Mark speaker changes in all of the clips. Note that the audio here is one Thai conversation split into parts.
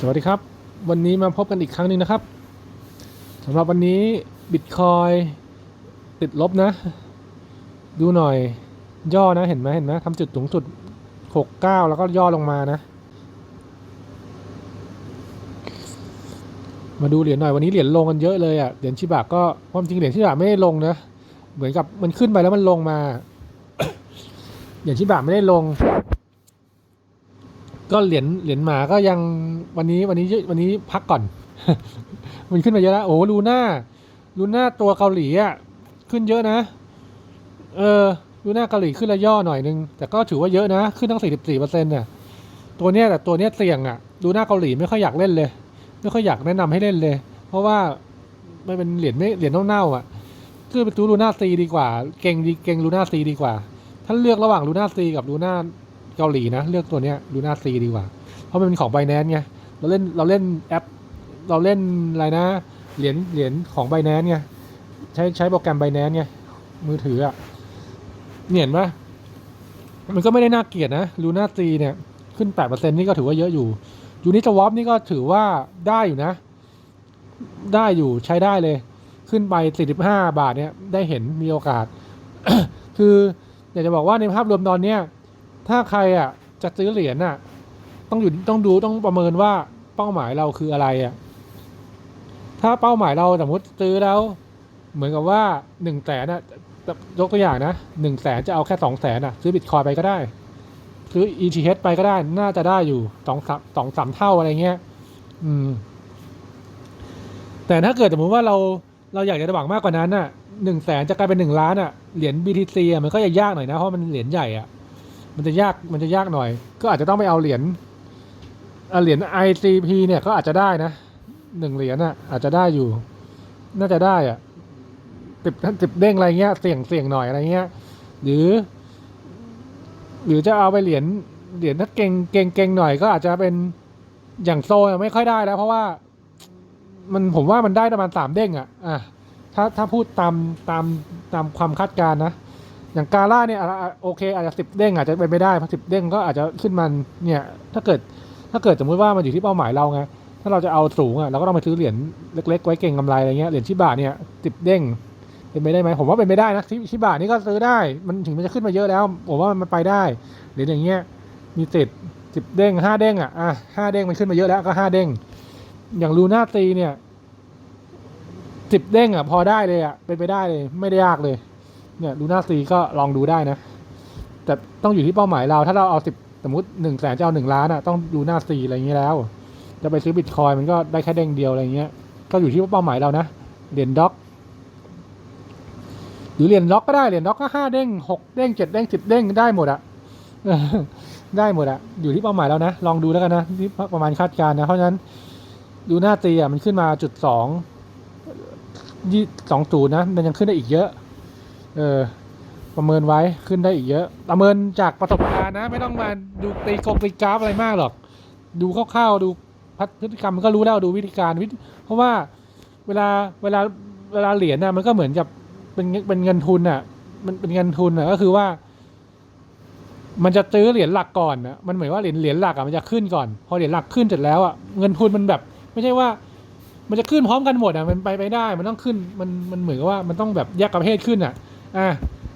Speaker 1: สวัสดีครับ วันนี้มาพบกันอีกครั้งหนึ่งนะครับสำหรับวันนี้บิตคอยติดลบนะ ดูหน่อยย่อนะเห็นไหมเห็นไหมทำจุดสูงสุด 69 แล้วก็ย่อลงมานะ มาดูเหรียญหน่อยวันนี้เหรียญลงกันเยอะเลยอะ่ะเหรียญชิบะก็ความจริงเหรียญชิบะไม่ได้ลงนะเหมือนกับมันขึ้นไปแล้วมันลงมา เหรียญชิบะไม่ได้ลง ก็เหรียญเหรียญหมาก็ยังวันนี้วันนี้วันนี้พักก่อน มันขึ้นมาเยอะแล้วโอ้ลูน่าลูน่าตัวเกาหลีอะขึ้นเยอะนะ เออลูน่าเกาหลีขึ้นระย่อหน่อยนึง แต่ก็ถือว่าเยอะนะ ขึ้นตั้ง 44เปอร์เซ็นต์เนี่ยตัวเนี้ยแต่ตัวเนี้ยเสี่ยงอะลูน่าเกาหลีไม่ค่อยอยากเล่นเลย ไม่ค่อยอยากแนะนำให้เล่นเลย เพราะว่ามันเป็นเหรียญไม่เหรียญเน่าๆอะซื้อไปซื้อลูน่าซีดีกว่า เก่งดีเก่งลูน่าซีดีกว่า ถ้าเลือกระหว่างลูน่าซีกับลูน่า เกาหลีนะ เลือกตัวเนี้ยลูน่าซีดีกว่า เพราะมันเป็นของไบแนนไงเราเล่นเราเล่นแอป เราเล่นอะไรนะเหรียญเหรียญของไบแนนไงใช้ใช้โปรแกรมไบแนนไงมือถืออะเนี่ยเห็นปะมันก็ไม่ได้น่าเกลียดนะลูน่าซีเนี่ยขึ้นแปดเปอร์เซ็นนี่ก็ถือว่าเยอะอยู่ยูนิตวอปนี่ก็ถือว่าได้อยู่นะ ได้อยู่ใช้ได้เลย ขึ้นไปสี่สิบห้าบาทเนี่ยได้เห็นมีโอกาส คืออยากจะบอกว่าในภาพรวมตอนเนี้ย ถ้าใครอะจะซื้อเหรียญอะ ต้องอยู่ต้องดูต้องประเมินว่าเป้าหมายเราคืออะไรอะ ถ้าเป้าหมายเราสมมติซื้อแล้วเหมือนกับว่าหนึ่งแสนอะยกตัวอย่างนะหนึ่งแสนจะเอาแค่สองแสนอะ ซื้อบิตคอยไปก็ได้ ซื้อ ETH ไปก็ได้ น่าจะได้อยู่สองสามสองสามเท่าอะไรเงี้ย อืม แต่ถ้าเกิดสมมติว่าเราเราอยากจะหวังมากกว่านั้นน่ะหนึ่งแสนจะกลายเป็นหนึ่งล้านอะ เหรียญ BTC อะมันก็จะยากหน่อยนะ เพราะมันเหรียญใหญ่อะ มันจะยากมันจะยากหน่อย ก็อาจจะต้องไปเอาเหรียญเเหรียญ ICP เนี่ยก็อาจจะได้นะหนึ่งเหรียญอะอาจจะได้อยู่ น่าจะได้อะติดติดเด้งอะไรเงี้ยเสี่ยงเสี่ยงหน่อยอะไรเงี้ย หรือ หรือจะเอาไปเหรียญเหรียญถ้าเก่งเก่งเก่งหน่อยก็อาจจะเป็นอย่างโซนไม่ค่อยได้แล้ว เพราะว่า มันผมว่ามันได้ประมาณสามเด้งอะอะถ้าถ้าพูดตามตามตามความคาดการณ์นะ อย่างกาล่าเนี่ยโอเค อาจจะสิบเด้งอาจจะเป็นไปได้เพราะสิบเด้งก็อาจจะขึ้นมันเนี่ยถ้าเกิดถ้าเกิดสมมติว่ามันอยู่ที่เป้าหมายเราไงถ้าเราจะเอาสูงอะเราก็ต้องไปซื้อเหรียญเล็ก ๆ ไว้เก่งกำไรอะไรเงี้ยเหรียญชิบะเนี่ยสิบเด้งเป็นไปได้ไหมผมว่าเป็นไปได้นะชิชิบะนี่ก็ซื้อได้ มันถึงมันจะขึ้นมาเยอะแล้ว ผมว่ามันไปได้เหรียญอย่างเงี้ยมีติดสิบเด้งห้าเด้งอะอะห้าเด้งมันขึ้นมาเยอะแล้วก็ห้าเด้งอย่างลูน่าตีเนี่ยสิบเด้งอะพอได้เลยอะเป็นไปได้เลยไม่ได้ยากเลย เนี่ยดูหน้าซีก็ลองดูได้นะ แต่ต้องอยู่ที่เป้าหมายเรา ถ้าเราเอาสิบสมมติหนึ่งแสนจะเอาหนึ่งล้านอะต้องดูหน้าซีอะไรอย่างเงี้ยแล้ว จะไปซื้อบิตคอยมันก็ได้แค่เด้งเดียวอะไรเงี้ย ก็อยู่ที่เป้าหมายเรานะเหรียญด็อก หรือเหรียญด็อกก็ได้เหรียญด็อกก็ห้าเด้งหกเด้งเจ็ดเด้งสิบเด้งได้หมดอะได้หมดอะอยู่ที่เป้าหมายเรานะ ลองดูแล้วกันนะที่ประมาณคาดการณ์นะ เพราะฉะนั้นดูหน้าตีอะมันขึ้นมาจุดสองยี่สองศูนย์นะ มันยังขึ้นได้อีกเยอะ เออ ประเมินไว้ขึ้นได้อีกเยอะ ประเมินจากประสบการณ์นะ ไม่ต้องมาดูตีกงตีกราฟอะไรมากหรอก ดูคร่าวๆดูพฤติกรรมมันก็รู้แล้วดูวิธีการวิธีเพราะว่าเวลาเวลาเวลาเหรียญน่ะมันก็เหมือนกับเป็นเป็นเงินทุนน่ะ มันเป็นเงินทุนน่ะก็คือว่า มันจะซื้อเหรียญหลักก่อนนะมันเหมือนว่าเหรียญเหรียญหลักอะมันจะขึ้นก่อน พอเหรียญหลักขึ้นเสร็จแล้วอะเงินทุนมันแบบ ไม่ใช่ว่า มันจะขึ้นพร้อมกันหมดอะมันไปไม่ได้ มันต้องขึ้นมันมันเหมือนกับว่ามันต้องแบบแยกประเภทขึ้นอะ อะ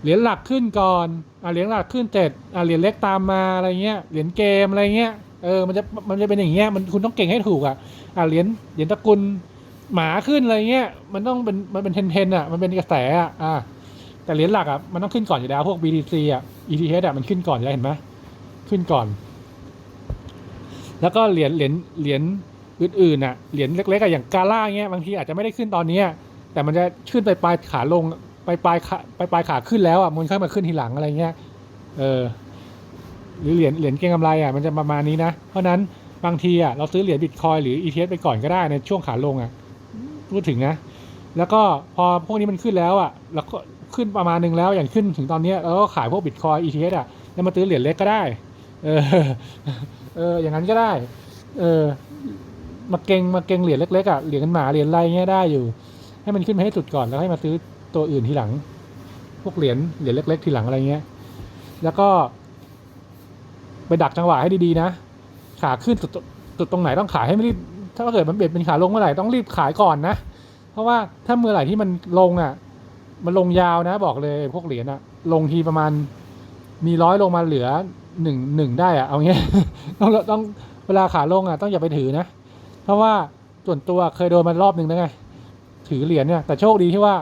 Speaker 1: เหรียญหลักขึ้นก่อนอะเหรียญหลักขึ้นเจ็ดอะเหรียญเล็กตามมาอะไรเงี้ยเหรียญเกมอะไรเงี้ยเออมันจะมันจะเป็นอย่างเงี้ยมันคุณต้องเก่งให้ถูกอะอะเหรียญเหรียญตระกูลหมาขึ้นอะไรเงี้ยมันต้องเป็นมันเป็นเทรนเทนอะมันเป็นกระแสอะอะแต่เหรียญหลักอะมันต้องขึ้นก่อนอยู่แล้วพวก BTC อะ ETH อะมันขึ้นก่อนอยู่แล้วเห็นไหมขึ้นก่อน แล้วก็เหรียญเหรียญเหรียญอื่นๆอะเหรียญเล็กๆอะอย่างกาล่าเงี้ยบางทีอาจจะไม่ได้ขึ้นตอนเนี้ยแต่มันจะขึ้นไปปลายขาลง ไปปลายขาไปปลายขาขึ้นแล้วอะมันค่อยมาขึ้นทีหลังอะไรเงี้ยเออหรือเหรียญเหรียญเก็งกำไรอะมันจะประมาณนี้นะเพราะนั้นบางทีอะเราซื้อเหรียญบิตคอยหรือ ETH ไปก่อนก็ได้ในช่วงขาลงอะพูดถึงนะ แล้วก็พอพวกนี้มันขึ้นแล้วอะแล้วก็ขึ้นประมาณนึงแล้วอย่างขึ้นถึงตอนเนี้ยเราก็ขายพวกบิตคอย ETH อะแล้วมาซื้อเหรียญเล็กก็ได้ เออเอออย่างนั้นก็ได้ เออมาเก่งมาเก่งเหรียญเล็กๆอะเหรียญหมาเหรียญอะไรเงี้ยได้อยู่ ให้มันขึ้นไปให้สุดก่อนแล้วให้มาซื้อ ตัวอื่นทีหลัง พวกเหรียญเหรียญเล็ก ๆ ทีหลังอะไรเงี้ย แล้วก็ ไปดักจังหวะให้ดีๆนะ ขาขึ้นสุดจุดตรงไหนต้องขายให้ไม่รีบถ้าเกิดมันเบ็ดเป็นขาลงเมื่อไหร่ต้องรีบขายก่อนนะ เพราะว่าถ้าเมื่อไหร่ที่มันลงอะ มันลงยาวนะ บอกเลยพวกเหรียญอะ ลงทีประมาณ มีร้อยลงมาเหลือหนึ่งหนึ่งได้อะเอาเงี้ยต้องต้องเวลาขาลงอะต้องอย่าไปถือนะ เพราะว่าส่วนตัวเคยโดนมารอบหนึ่งแล้วไง ถือเหรียญเนี่ยแต่โชคดีที่ว่า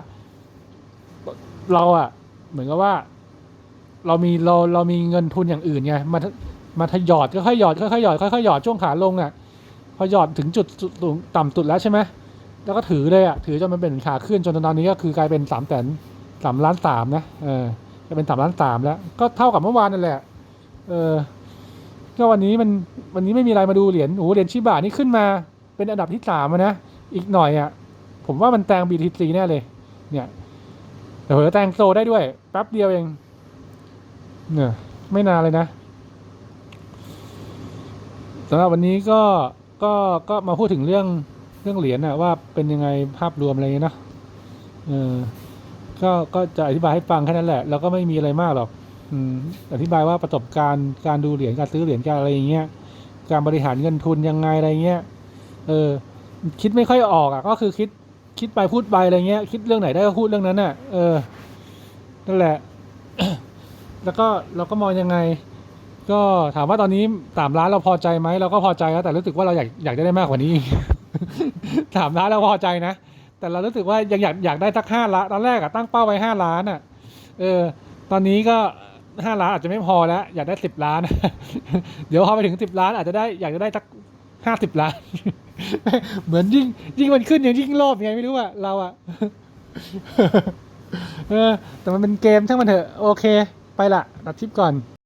Speaker 1: เราอะเหมือนกับว่า เรามีเราเรามีเงินทุนอย่างอื่นไงมามาทยอดค่อยๆหยอดค่อยๆหยอดค่อยๆหยอดช่วงขาลงอะพอหยอดถึงจุดสุดสูงต่ำสุดแล้วใช่ไหมแล้วก็ถือเลยอะถือจนมันเป็นขาขึ้นจนตอนนี้ก็คือกลายเป็นสามแสนสามล้านสามนะเออจะเป็นสามล้านสามแล้ว ก็เท่ากับเมื่อวานนั่นแหละ เออก็วันนี้มันวันนี้ไม่มีอะไรมาดูเหรียญโอ้เหรียญชิบะนี่ขึ้นมา เป็นอันดับที่สามนะอีกหน่อยอะผมว่ามันแตง BTC แน่เลย เนี่ย เผลอแตงโซได้ด้วย แป๊บเดียวเอง เนี่ย ไม่นานเลยนะสำหรับวันนี้ก็ก็ก็มาพูดถึงเรื่องเรื่องเหรียญนะว่าเป็นยังไงภาพรวมอะไรเงี้ยนะเออก็ก็จะอธิบายให้ฟังแค่นั้นแหละ แล้วก็ไม่มีอะไรมากหรอก อืม อธิบายว่าประสบการณ์การดูเหรียญการซื้อเหรียญการอะไรอย่างเงี้ย การบริหารเงินทุนยังไงอะไรเงี้ย เออ คิดไม่ค่อยออกอะ ก็คือคิด คิดไปพูดไปอะไรเงี้ย คิดเรื่องไหนได้ก็พูดเรื่องนั้นน่ะ เออ นั่นแหละ แล้วก็เราก็มองยังไง ก็ถามว่าตอนนี้สามล้านเราพอใจไหมเราก็พอใจแล้วแต่รู้สึกว่าเราอยากอยากได้มากกว่านี้สามล้านเราพอใจนะแต่เรารู้สึกว่ายังอยากอยากได้สักห้าล้านตอนแรกอะตั้งเป้าไว้ห้าล้านอะเออ ตอนนี้ก็ห้าล้านอาจจะไม่พอแล้ว อยากได้สิบล้าน เดี๋ยวพอไปถึงสิบล้านอาจจะได้อยากจะได้สักห้าสิบล้าน เหมือนยิ่งยิ่งมันขึ้นอย่างยิ่งโลภไงไม่รู้อะเราอะเออแต่มันเป็นเกมช่างมันเถอะ โอเค ไปละตัดทิปก่อน